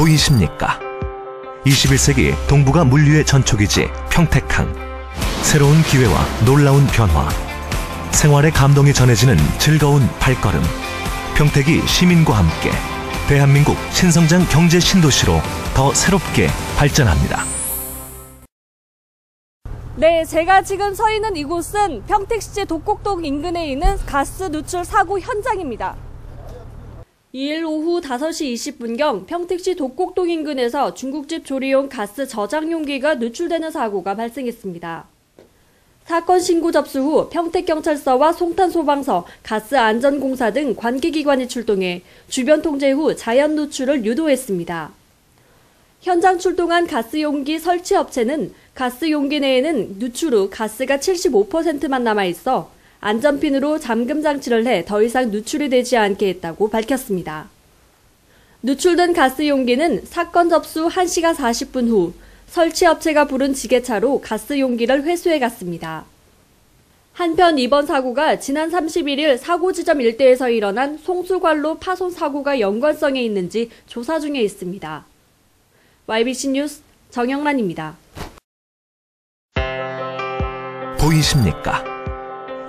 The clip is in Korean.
보이십니까? 21세기 동북아 물류의 전초기지 평택항. 새로운 기회와 놀라운 변화. 생활의 감동이 전해지는 즐거운 발걸음. 평택이 시민과 함께 대한민국 신성장 경제 신도시로 더 새롭게 발전합니다. 네, 제가 지금 서 있는 이곳은 평택시 독곡동 인근에 있는 가스 누출 사고 현장입니다. 2일 오후 5시 20분경 평택시 독곡동 인근에서 중국집 조리용 가스 저장 용기가 누출되는 사고가 발생했습니다. 사건 신고 접수 후 평택경찰서와 송탄소방서, 가스안전공사 등 관계기관이 출동해 주변 통제 후 자연 누출을 유도했습니다. 현장 출동한 가스 용기 설치 업체는 가스 용기 내에는 누출 후 가스가 75%만 남아 있어 안전핀으로 잠금 장치를 해 더 이상 누출이 되지 않게 했다고 밝혔습니다. 누출된 가스 용기는 사건 접수 1시간 40분 후 설치 업체가 부른 지게차로 가스 용기를 회수해 갔습니다. 한편 이번 사고가 지난 31일 사고 지점 일대에서 일어난 송수관로 파손 사고가 연관성에 있는지 조사 중에 있습니다. YBC 뉴스 정영란입니다. 보이십니까?